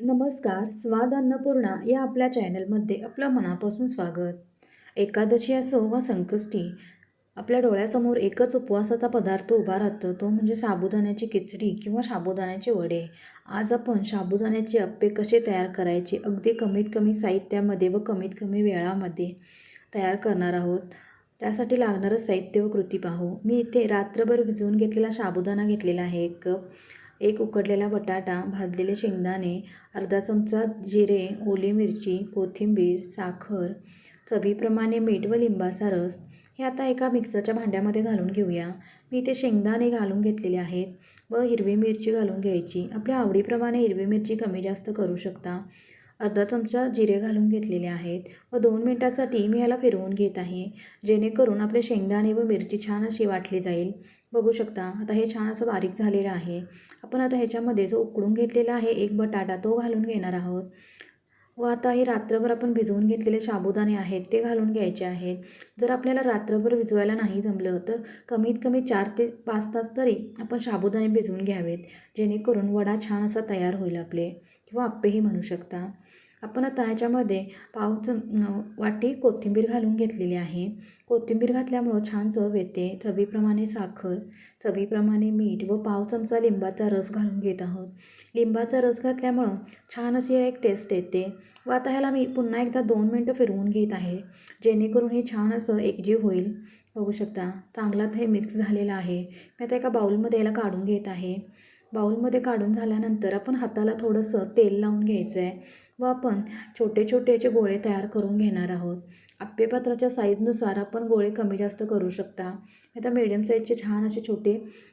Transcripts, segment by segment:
नमस्कार स्वाद अन्नपूर्णा या आपल्या चॅनलमध्ये आपलं मनापासून स्वागत. एकादशी असो वा संकष्टी आपल्या डोळ्यासमोर एकच उपवासाचा पदार्थ उभा राहतो तो म्हणजे साबुदाण्याची खिचडी किंवा साबुदाण्याचे वडे. आज आपण साबुदाण्याचे अप्पे कसे तयार करायचे अगदी कमीत कमी साहित्यामध्ये व कमीत कमी वेळामध्ये तयार करणार आहोत. त्यासाठी लागणारं साहित्य व कृती पाहू. मी इथे रात्रभर भिजवून घेतलेला साबुदाणा घेतलेला आहे एक कप. एक उकडलेला बटाटा भाजलेले शेंगदाणे अर्धा चमचा जिरे ओली मिरची कोथिंबीर साखर चवीप्रमाणे मीठ व लिंबाचा रस हे आता एका मिक्सरच्या भांड्यामध्ये घालून घेऊया. मी इथे शेंगदाणे घालून घेतलेले आहेत व हिरवी मिरची घालून घ्यायची. आपल्या आवडीप्रमाणे हिरवी मिरची कमी जास्त करू शकता. अर्धा चमचा जिरे घालून घेतलेले आहेत व दोन मिनटासाठी मी ह्याला फिरवून घेत आहे. जेणेकरून आपले शेंगदाणे व मिरची छान अशी वाटली जाईल. बघू शकता आता हे छान असं बारीक झालेलं आहे. आपण आता ह्याच्यामध्ये जो उकडून घेतलेला आहे एक बटाटा तो घालून घेणार आहोत. व आता हे रात्रभर आपण भिजवून घेतलेले साबुदाणे आहेत ते घालून घ्यायचे आहेत. जर आपल्याला रात्रभर भिजवायला नाही जमलं तर कमीत कमी चार ते पाच तास तरी आपण साबुदाणे भिजवून घ्यावेत जेणेकरून वडा छान असा तयार होईल आपले किंवा आप्पेही म्हणू शकता. आपण आता ह्याच्यामध्ये पाव चम वाटी कोथिंबीर घालून घेतलेली आहे. कोथिंबीर घातल्यामुळं छान चव येते. चवीप्रमाणे साखर चवीप्रमाणे मीठ व पाव चमचा लिंबाचा रस घालून घेत आहोत. लिंबाचा रस घातल्यामुळं छान अशी एक टेस्ट येते. व आता ह्याला मी पुन्हा एकदा दोन मिनटं फिरवून घेत आहे. जेणेकरून हे छान असं एकजीव होईल. बघू शकता चांगलाच हे मिक्स झालेलं आहे. मी आता एका बाऊलमध्ये याला काढून घेत आहे. बाऊलमध्ये काढून झाल्यानंतर आपण हाताला थोडंसं तेल लावून घ्यायचं आहे व आपण छोटे छोटे याचे गोळे तयार करून घेणार आहोत. आप्पेपात्राच्या साईजनुसार आपण गोळे कमी जास्त करू शकता. आता मिडियम साईजचे छान असे छोटे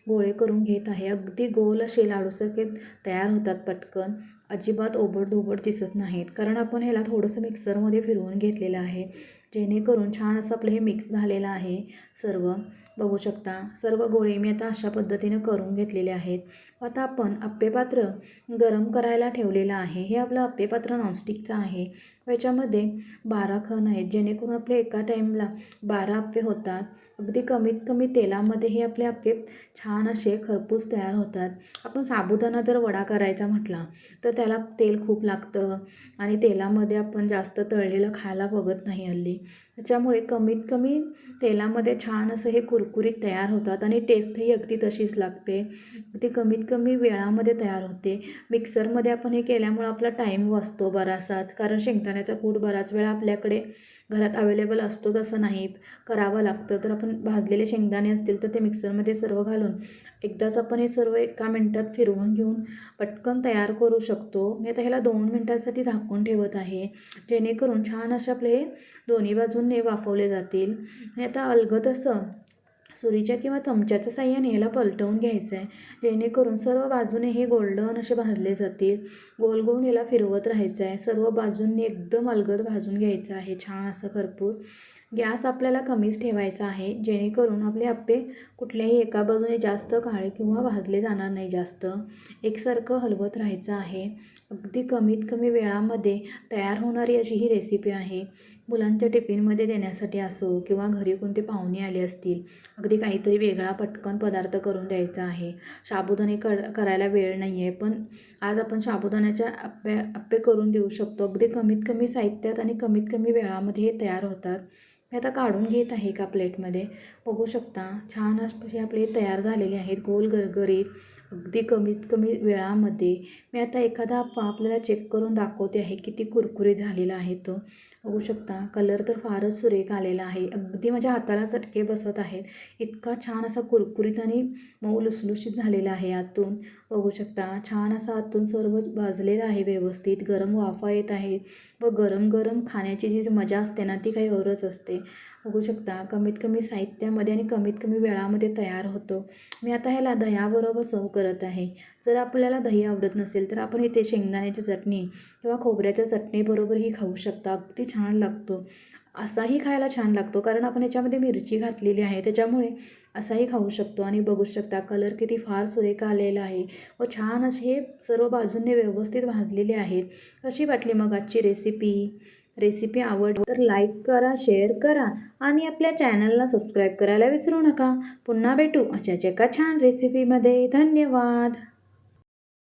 गोळे करून घेत आहे. अगदी गोल असे लाडूसारखे तयार होतात पटकन. अजिबात ओबड दिसत नाहीत. कारण आपण ह्याला थोडंसं मिक्सरमध्ये फिरवून घेतलेलं आहे. जेणेकरून छान असं आपलं हे मिक्स झालेलं आहे सर्व. बघू शकता सर्व गोळे मी आता अशा पद्धतीनं करून घेतलेले आहेत. आता आपण आप्पेपात्र गरम करायला ठेवलेलं आहे. हे आपलं आप्पेपात्र नॉनस्टिकचं आहे. याच्यामध्ये बारा खण आहेत जेणेकरून आपले एका टाईमला बारा आप्पे होतात. अगदी कमीत कमी तेलामध्ये हे आपले आप्पे छान असे खरपूस तयार होतात. आपण साबुदाणा जर वडा करायचा म्हटला तर त्याला तेल खूप लागतं आणि तेलामध्ये आपण जास्त तळलेलं खायला बघत नाही हल्ली. त्याच्यामुळे कमीत कमी तेलामध्ये छान असं हे कुरकुरीत तयार होतात आणि टेस्टही अगदी तशीच लागते. ती कमीत कमी वेळामध्ये तयार होते. मिक्सरमध्ये आपण हे केल्यामुळं आपला टाईम वाचतो बराचसाच कारण शेंगदाण्याचा कूट बराच वेळा आपल्याकडे घरात अवेलेबल असतो तसं नाही. करावं लागतं. तर आपण भाजलेले शेंगदाणे असतील तर ते मिक्सरमध्ये सर्व घालून एकदाच आपण हे सर्व एका मिनटात फिरवून घेऊन पटकन तयार करू शकतो. मी आता ह्याला दोन मिनटासाठी झाकून ठेवत आहे. जेणेकरून छान असे आपले हे दोन्ही बाजूंनी वाफवले जातील. आणि आता अलगद असं सुरीच्या किंवा चमच्याच्या साह्याने याला पलटवून घ्यायचं आहे जेणेकरून सर्व बाजूने हे गोल्डन असे भाजले जातील. गोल गोल याला फिरवत राहायचं आहे सर्व बाजूंनी एकदम अलगद भाजून घ्यायचं आहे. छान असं खरपूस गॅस आपल्याला कमीच ठेवायचा आहे जेणेकरून आपले आप्पे कुठल्याही एका बाजूने जास्त काळे किंवा भाजले जाणार नाही जास्त. एकसारखं हलवत राहायचं आहे. अगदी कमीत कमी वेळामध्ये तयार होणारी अशी ही रेसिपी आहे. मुलांच्या टिफिनमध्ये देण्यासाठी असो किंवा घरी कोणते पाहुणे आले असतील अगदी काहीतरी वेगळा पटकन पदार्थ करून द्यायचा आहे. साबुदाणे कर करायला वेळ नाही आहे पण आज आपण साबुदाण्याच्या आप्पे आप्पे करून देऊ शकतो. अगदी कमीत कमी साहित्यात आणि कमीत कमी वेळामध्ये हे तयार होतात. मी आता काढून घेत आहे एका प्लेटमध्ये. बघू शकता छान असे आपले तयार झालेले आहेत गोल गरगरीत अगदी कमीत कमी वेळामध्ये. मी आता एखादा आपल्याला चेक करून दाखवते आहे किती कुरकुरीत झालेला आहे तो. बघू शकता कलर तर फारच सुरेख आलेला आहे. अगदी माझ्या हाताला चटके बसत आहेत. इतका छान असा कुरकुरीत आणि मऊ लुसलुशीत झालेला आहे आतून. बघू शकता छान असा आतून सर्व भाजलेलं आहे व्यवस्थित. गरम वाफा येत आहेत व गरम गरम खाण्याची जी मजा असते ना ती काही औरच असते. बघू शकता कमीत कमी साहित्यामध्ये आणि कमीत कमी वेळामध्ये तयार होतो. मी आता ह्याला दह्याबरोबर सर्व करत आहे. जर आपल्याला दही आवडत नसेल तर आपण इथे शेंगदाण्याची चटणी किंवा खोबऱ्याच्या चटणीबरोबरही खाऊ शकता. अगदी छान लागतो. असाही खायला छान लागतो कारण आपण याच्यामध्ये मिरची घातलेली आहे. त्याच्यामुळे असाही खाऊ शकतो. आणि बघू शकता कलर किती फार सुरेख आलेला आहे व छान असे सर्व बाजूंनी व्यवस्थित भाजलेले आहेत. कशी वाटली मग आजची रेसिपी रेसिपी आवड तर लाईक करा शेअर करा आणि आपल्या चॅनलला सबस्क्राईब करायला विसरू नका. पुन्हा भेटू अशाच एका छान रेसिपीमध्ये धन्यवाद.